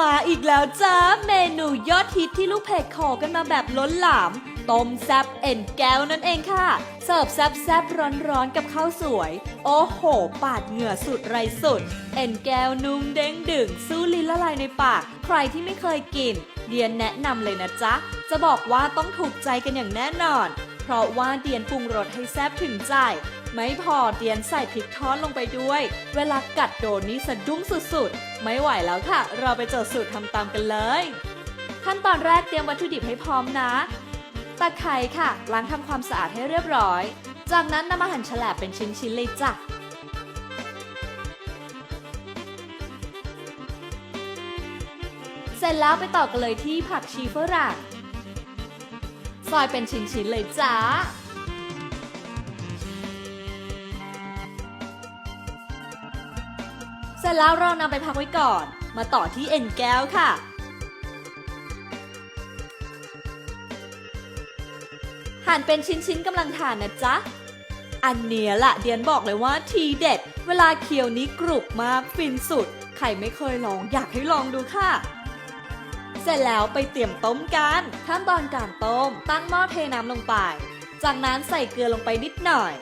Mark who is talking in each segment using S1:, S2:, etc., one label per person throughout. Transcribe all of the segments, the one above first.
S1: มาอีกแล้วจ้า เมนูยอดฮิตที่ลูกเพจขอกันมาแบบล้นหลาม ต้มแซบเอ็นแก้วนั่นเองค่ะ เสิร์ฟแซบแซบร้อนๆกับข้าวสวย โอ้โห ปาดเหงื่อสุดไรสุด เอ็นแก้วนุ่มเด้งดึงสู้ลิ้นละลายในปาก ใครที่ไม่เคยกิน เดียนแนะนำเลยนะจ๊ะ จะบอกว่าต้องถูกใจกันอย่างแน่นอน ราะว่าเดียนปรุงรสให้แซบถึงใจ ไม่พอเดียนใส่พริกทอดลงไปด้วย เวลากัดโดนนี่สะดุ้งสุดๆ ไม่ไหวแล้วค่ะ เราไปเจอสูตรทำตามกันเลย ขั้นตอนแรกเตรียมวัตถุดิบให้พร้อมนะ ตะไคร้ค่ะ ล้างทำความสะอาดให้เรียบร้อย จากนั้นนำมาหั่นฉลบเป็นชิ้นๆเลยจ้ะเสร็จแล้วไปต่อกันเลยที่ผักชีฝรั่ง ซอยเป็นชิ้นๆเลยจ้าเสร็จแล้วเรานำไปพักไว้ก่อน มาต่อที่เอ็นแก้วค่ะ หั่นเป็นชิ้นๆกำลังทานนะจ๊ะ อันเนี้ยละเดียนบอกเลยว่าทีเด็ด เวลาเคี้ยวนี้กรุบมากฟินสุด ใครไม่เคยลองอยากให้ลองดูค่ะ เสร็จแล้วไปเตรียมต้มกัน ขั้นตอนการต้ม ตั้งหม้อเทน้ำลงไป จากนั้นใส่เกลือลงไปนิดหน่อย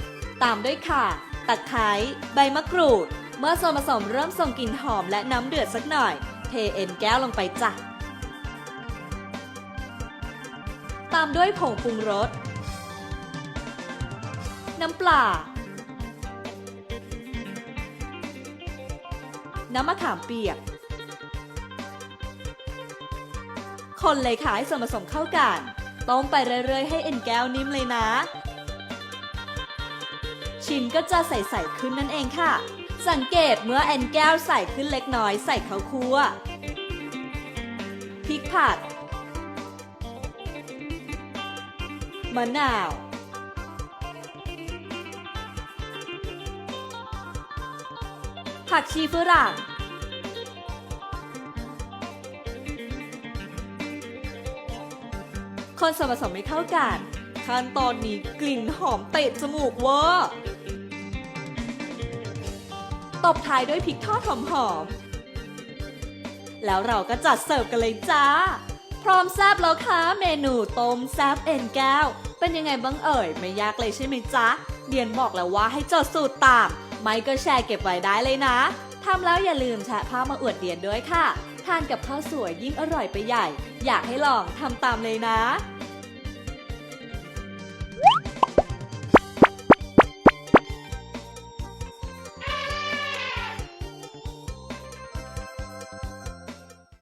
S1: ตามด้วยข่าตะไคร้ใบมะกรูด เมื่อส่วนผสมเริ่มส่งกลิ่นหอมและน้ำเดือดสักหน่อย เทเอ็นแก้วลงไปจ้ะ ตามด้วยผงปรุงรส น้ำปลา น้ำมะขามเปียก คนเลยค่ะให้ส่วนผสมเข้ากันต้มไปเรื่อยๆ ให้เอ็นแก้วนิ่มเลยนะ ชิ้นก็จะใสๆขึ้นนั่นเองค่ะ สังเกตเมื่อเอ็นแก้วใสขึ้นเล็กน้อยใส่ข้าวคั่วพริกผัดมะนาว ผักชีฝรั่ง คนส่วนผสมไม่เข้ากัน ขั้นตอนนี้กลิ่นหอมเตะจมูกเวอร์ตบท้ายด้วยพริกทอดหอมๆ แล้วเราก็จัดเสิร์ฟกันเลยจ้า พร้อมแซบแล้วค่ะเมนูต้มแซบเอ็นแก้ว เป็นยังไงบ้างเอ่ย ไม่ยากเลยใช่ไหมจ๊ะ เดียนบอกแล้วว่าให้จดสูตรตาม ไม่ก็แชร์เก็บไว้ได้เลยนะ ทำแล้วอย่าลืมแชะภาพมาอวดเดียนด้วยค่ะ ทานกับข้าวสวยยิ่งอร่อยไปใหญ่ อยากให้ลองทำตามเลยนะ